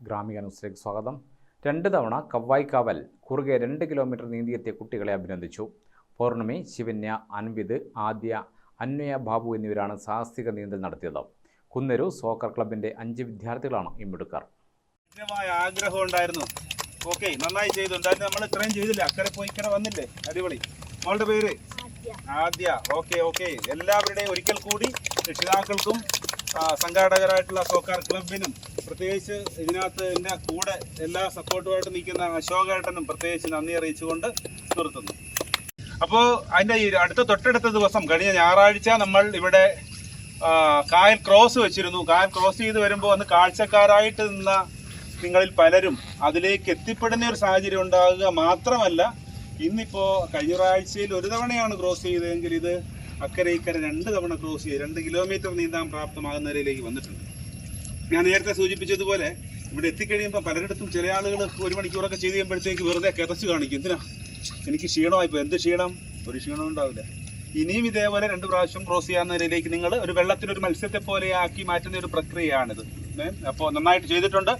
ഗ്രാമിക ന്യൂസിലേക്ക് സ്വാഗതം. രണ്ട് തവണ കവ്വായിക്കാവൽ കുറുകെ രണ്ട് കിലോമീറ്റർ നീന്തിയെത്തിയ കുട്ടികളെ അഭിനന്ദിച്ചു. പൗർണമി ശിവന്യ അൻവിത് ആദ്യ അന്വയ ബാബു എന്നിവരാണ് സാഹസിക നീന്തൽ നടത്തിയത്. കുന്നരു സോക്കർ ക്ലബിന്റെ അഞ്ച് വിദ്യാർത്ഥികളാണ് ഈ മിടുക്കർ. ആഗ്രഹം ഉണ്ടായിരുന്നു. ഓക്കെ നന്നായി ചെയ്തു. എന്തായാലും നമ്മൾ ഇത്രയും ചെയ്തില്ല. അക്കരെ പോയി ഇക്കരെ വന്നില്ലേ? അടിപൊളി. മോളുടെ പേര്? ആദ്യ. Okay okay. എല്ലാവരുടെയും ഒരിക്കൽ കൂടി രക്ഷിതാക്കൾക്കും സംഘാടകരായിട്ടുള്ള സോക്കാർ ക്ലബിനും പ്രത്യേകിച്ച് ഇതിനകത്ത് എന്റെ കൂടെ എല്ലാ സപ്പോർട്ടുമായിട്ട് നിൽക്കുന്ന അശോകേട്ടനും പ്രത്യേകിച്ച് നന്ദി അറിയിച്ചുകൊണ്ട് നിർത്തുന്നു. അപ്പോൾ അതിന്റെ അടുത്ത തൊട്ടടുത്ത ദിവസം കഴിഞ്ഞ ഞായറാഴ്ച നമ്മൾ ഇവിടെ കായൽ ക്രോസ് വെച്ചിരുന്നു. കായൽ ക്രോസ് ചെയ്ത് വരുമ്പോൾ അന്ന് കാഴ്ചക്കാരായിട്ട് നിന്ന നിങ്ങളിൽ പലരും അതിലേക്ക് എത്തിപ്പെടുന്ന ഒരു സാഹചര്യം ഉണ്ടാകുക മാത്രമല്ല ഇന്നിപ്പോ കഴിഞ്ഞ ഒരാഴ്ചയിൽ ഒരു തവണയാണ് ക്രോസ് ചെയ്തതെങ്കിൽ ഇത് അക്കരെ ഇക്കരെ രണ്ട് തവണ ക്രോസ് ചെയ്ത് രണ്ട് കിലോമീറ്റർ നീന്താൻ പ്രാപ്തമാകുന്നവരിലേക്ക് വന്നിട്ടുണ്ട്. ഞാൻ നേരത്തെ സൂചിപ്പിച്ചതുപോലെ ഇവിടെ എത്തിക്കഴിയുമ്പോൾ പലരിടത്തും ചില ആളുകൾ ഒരു മണിക്കൂറൊക്കെ ചെയ്ത് കഴിയുമ്പോഴത്തേക്ക് വെറുതെ കിതച്ച് കാണിക്കും. എന്തിനാ? എനിക്ക് ക്ഷീണമായിപ്പോ. എന്ത് ക്ഷീണം? ഒരു ക്ഷീണം ഉണ്ടാവില്ല. ഇനിയും ഇതേപോലെ രണ്ട് പ്രാവശ്യം ക്രോസ് ചെയ്യാവുന്ന നിലയിലേക്ക് നിങ്ങൾ ഒരു വെള്ളത്തിനൊരു മത്സ്യത്തെ പോലെ ആക്കി മാറ്റുന്ന ഒരു പ്രക്രിയയാണിത്. അപ്പോൾ നന്നായിട്ട് ചെയ്തിട്ടുണ്ട്.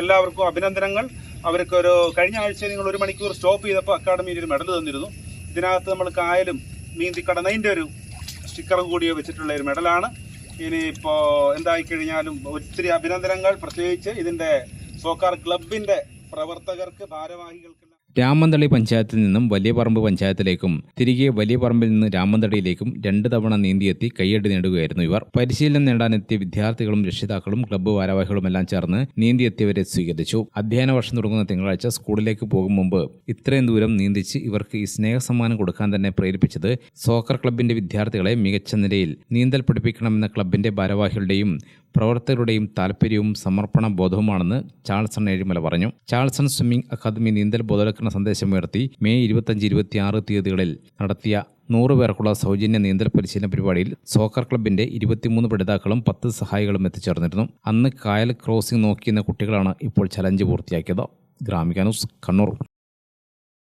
എല്ലാവർക്കും അഭിനന്ദനങ്ങൾ. അവർക്കൊരു കഴിഞ്ഞ ആഴ്ച നിങ്ങൾ ഒരു മണിക്കൂർ സ്റ്റോപ്പ് ചെയ്തപ്പോൾ അക്കാഡമിയിൽ ഒരു മെഡൽ തന്നിരുന്നു. ഇതിനകത്ത് നമ്മൾ കായലും നീന്തി കടന്നതിന്റെ ഒരു സ്റ്റിക്കറും കൂടി വെച്ചിട്ടുള്ള ഒരു മെഡലാണ്. ഇനിയിപ്പോൾ എന്തായിക്കഴിഞ്ഞാലും ഒത്തിരി അഭിനന്ദനങ്ങൾ. പ്രത്യേകിച്ച് ഇതിന്റെ സോക്കാർ ക്ലബിന്റെ പ്രവർത്തകർക്ക് ഭാരവാഹികൾക്ക് രാമന്തളി പഞ്ചായത്തിൽ നിന്നും വലിയ പറമ്പ് പഞ്ചായത്തിലേക്കും തിരികെ വലിയ പറമ്പിൽ നിന്ന് രാമന്തളിയിലേക്കും രണ്ട് തവണ നീന്തിയെത്തി കയ്യടി നേടുകയായിരുന്നു ഇവർ. പരിശീലനം നേടാനെത്തിയ വിദ്യാർത്ഥികളും രക്ഷിതാക്കളും ക്ലബ്ബ് ഭാരവാഹികളും എല്ലാം ചേർന്ന് നീന്തിയെത്തിയവരെ സ്വീകരിച്ചു. അധ്യയന വർഷം തുടങ്ങുന്ന തിങ്കളാഴ്ച സ്കൂളിലേക്ക് പോകും മുമ്പ് ഇത്രയും ദൂരം നീന്തിച്ച് ഇവർക്ക് ഈ സ്നേഹ സമ്മാനം കൊടുക്കാൻ തന്നെ പ്രേരിപ്പിച്ചത് സോക്കർ ക്ലബിന്റെ വിദ്യാർത്ഥികളെ മികച്ച നിലയിൽ നീന്തൽ പഠിപ്പിക്കണമെന്ന ക്ലബിന്റെ ഭാരവാഹികളുടെയും പ്രവർത്തകരുടെയും താല്പര്യവും സമർപ്പണ ബോധവുമാണെന്ന് ചാൾസൺ ഏഴിമല പറഞ്ഞു. ചാൾസൺ സ്വിമ്മിംഗ് അക്കാദമി നീന്തൽ ബോധവൽക്കരണ സന്ദേശമുയർത്തി മെയ് ഇരുപത്തഞ്ച് ഇരുപത്തിയാറ് തീയതികളിൽ നടത്തിയ നൂറ് പേർക്കുള്ള സൗജന്യ നീന്തൽ പരിശീലന പരിപാടിയിൽ സോക്കർ ക്ലബിന്റെ ഇരുപത്തിമൂന്ന് പഠിതാക്കളും പത്ത് സഹായികളും എത്തിച്ചേർന്നിരുന്നു. അന്ന് കായൽ ക്രോസിംഗ് നോക്കിയെന്ന കുട്ടികളാണ് ഇപ്പോൾ ചലഞ്ച് പൂർത്തിയാക്കിയത്. ഗ്രാമിക ന്യൂസ് കണ്ണൂർ.